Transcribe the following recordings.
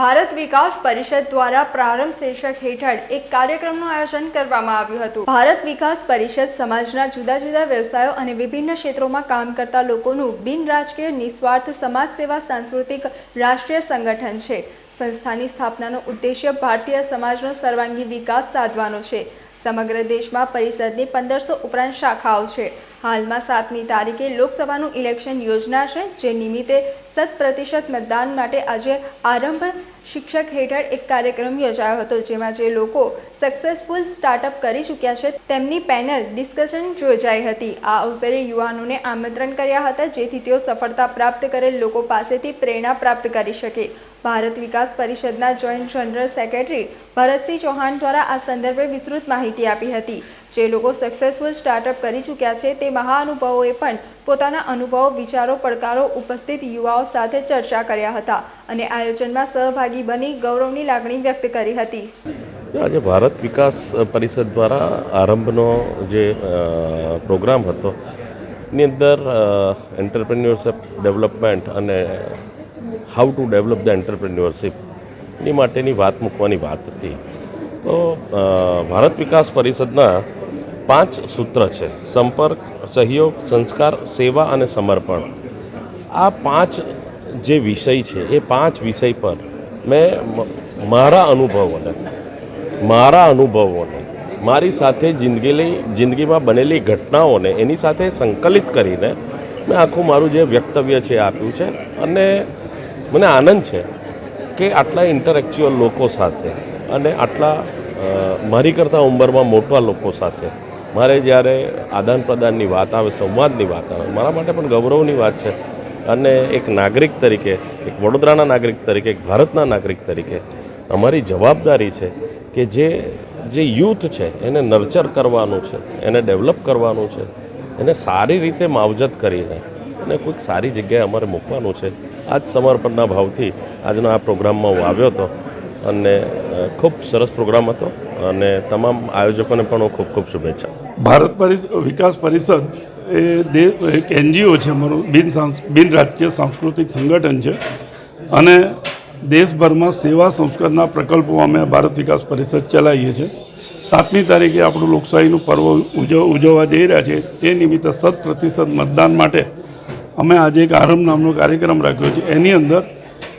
ભારત વિકાસ પરિષદ દ્વારા પ્રારંભ શીર્ષક હેઠળ એક કાર્યક્રમનું આયોજન કરવામાં આવ્યું હતું. ભારત વિકાસ પરિષદ સમાજના જુદા જુદા વ્યવસાયો અને વિભિન્ન ક્ષેત્રોમાં કામ કરતા લોકોનું બિન રાજકીય, નિસ્વાર્થ સમાજ સેવા સાંસ્કૃતિક રાષ્ટ્રીય સંગઠન છે. સંસ્થાની સ્થાપનાનો ઉદ્દેશ્ય ભારતીય સમાજનો સર્વાંગી વિકાસ સાધવાનો છે. સમગ્ર દેશમાં પરિષદની પંદરસો ઉપરાંત શાખાઓ છે. હાલમાં સાતમી તારીખે લોકસભાનું ઇલેક્શન યોજનાર છે જે નિમિત્તે શત પ્રતિશત મતદાન માટે આજે આરંભ શિક્ષક હેઠળ એક કાર્યક્રમ યોજાયો હતો જેમાં જે લોકો સક્સેસફુલ સ્ટાર્ટઅપ કરી ચૂક્યા છે, તેમની પેનલ ડિસ્કશન યોજાઈ હતી. આ અવસરે યુવાનોને આમંત્રણ કર્યા હતા, જેથી તેઓ સફળતા પ્રાપ્ત કરેલ લોકો પાસેથી પ્રેરણા પ્રાપ્ત કરી શકે. ભારત વિકાસ પરિષદના joint general secretary Bharatsinh Chauhan દ્વારા આ સંદર્ભે વિસ્તૃત માહિતી આપી હતી. જે લોકો સક્સેસફુલ સ્ટાર્ટઅપ કરી ચૂક્યા છે તે મહાનુભાવોએ પણ પોતાના અનુભવો, વિચારો, પડકારો ઉપસ્થિત યુવાઓ સાથે ચર્ચા કર્યા હતા અને આયોજનમાં સહભાગી બની ગૌરવની લાગણી વ્યક્ત કરી હતી. આજે ભારત વિકાસ પરિષદ દ્વારા આરંભનો જે પ્રોગ્રામ હતો એની અંદર એન્ટરપ્રેન્યોરશિપ ડેવલપમેન્ટ અને how to develop the entrepreneurship એની માટેની વાત મૂકવાની વાત હતી. તો ભારત વિકાસ પરિષદના પાંચ સૂત્ર છે. સંપર્ક, સહયોગ, સંસ્કાર, સેવા અને સમર્પણ. આ પાંચ જે વિષય છે, એ પાંચ વિષય પર મેં મારા અનુભવોને મારા અનુભવોને, મારી સાથે જિંદગીની જિંદગીમાં બનેલી ઘટનાઓને, એની સાથે સંકલિત કરીને મેં આખું મારું જે વ્યક્તવ્ય છે આપ્યું છે. અને મને આનંદ છે કે આટલા ઇન્ટરેક્ચ્યુઅલ લોકો સાથે અને આટલા મારી કરતાં ઉંમરમાં મોટા લોકો સાથે મારે જ્યારે આદાન પ્રદાનની વાત આવે, સંવાદની વાત આવે, મારા માટે પણ ગૌરવની વાત છે. અને એક નાગરિક તરીકે, એક વડોદરાના નાગરિક તરીકે, એક ભારતના નાગરિક તરીકે અમારી જવાબદારી છે કે જે જે યુથ છે, એને નર્ચર કરવાનું છે, એને ડેવલપ કરવાનું છે, એને સારી રીતે માવજત કરીને અને કોઈક સારી જગ્યાએ અમારે મૂકવાનું છે. આ જ સમર્પણના ભાવથી આજના આ પ્રોગ્રામમાં હું આવ્યો હતો. અને ખૂબ સરસ પ્રોગ્રામ હતો અને તમામ આયોજકોને પણ ખૂબ ખૂબ શુભેચ્છા. ભારત પરિ- વિકાસ પરિષદ એ એક એનજીઓ છે અમારું, બિન બિન રાજકીય સાંસ્કૃતિક સંગઠન છે. અને દેશભરમાં સેવા સંસ્કારના પ્રકલ્પો અમે ભારત વિકાસ પરિષદ ચલાવીએ છીએ. સાતમી તારીખે આપણું લોકશાહીનું પર્વ ઉજવ, ઉજવવા જઈ રહ્યા છે. તે નિમિત્તે શત પ્રતિશત મતદાન માટે અમે આજે એક આરંભ નામનો કાર્યક્રમ રાખ્યો છે. એની અંદર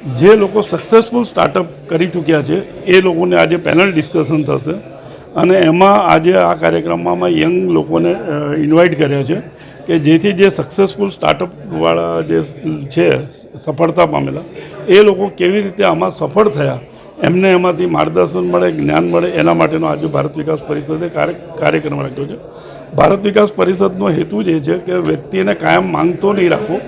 જે લોકો સક્સેસફુલ સ્ટાર્ટઅપ કરી ચૂક્યા છે, એ લોકોને આજે પેનલ ડિસ્કશન થશે. અને એમાં આજે આ કાર્યક્રમમાં યંગ લોકોને ઇન્વાઇટ કર્યા છે કે જેથી જે સક્સેસફુલ સ્ટાર્ટઅપવાળા જે છે, સફળતા પામેલા, એ લોકો કેવી રીતે આમાં સફળ થયા, એમને એમાંથી માર્ગદર્શન મળે, જ્ઞાન મળે, એના માટેનો આજે ભારત વિકાસ પરિષદે કાર્ય, કાર્યક્રમ રાખ્યો છે. ભારત વિકાસ પરિષદનો હેતુ જ એ છે કે વ્યક્તિને કાયમ માંગતો નહીં રાખવો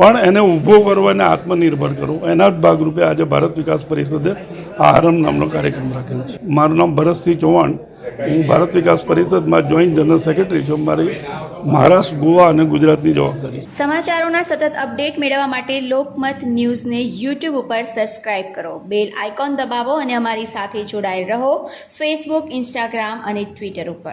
પણ એને ઊભો કરવો અને આત્મનિર્ભર કરવો. એના જ ભાગરૂપે આજે ભારત વિકાસ પરિષદે આ આરંભ નામનો કાર્યક્રમ રાખેલો છે. મારું નામ ભરતસિંહ ચૌહાણ. હું ભારત વિકાસ પરિષદમાં જોઈન્ટ જનરલ સેક્રેટરી છું. મારી મહારાષ્ટ્ર, ગોવા અને ગુજરાતની જવાબદારી સમાચારોના સતત અપડેટ મેળવવા માટે લોકમત ન્યૂઝને યુટ્યુબ ઉપર સબસ્ક્રાઇબ કરો. બેલ આઇકોન દબાવો અને અમારી સાથે જોડાયેલ રહો. ફેસબુક ઇન્સ્ટાગ્રામ અને ટ્વિટર ઉપર.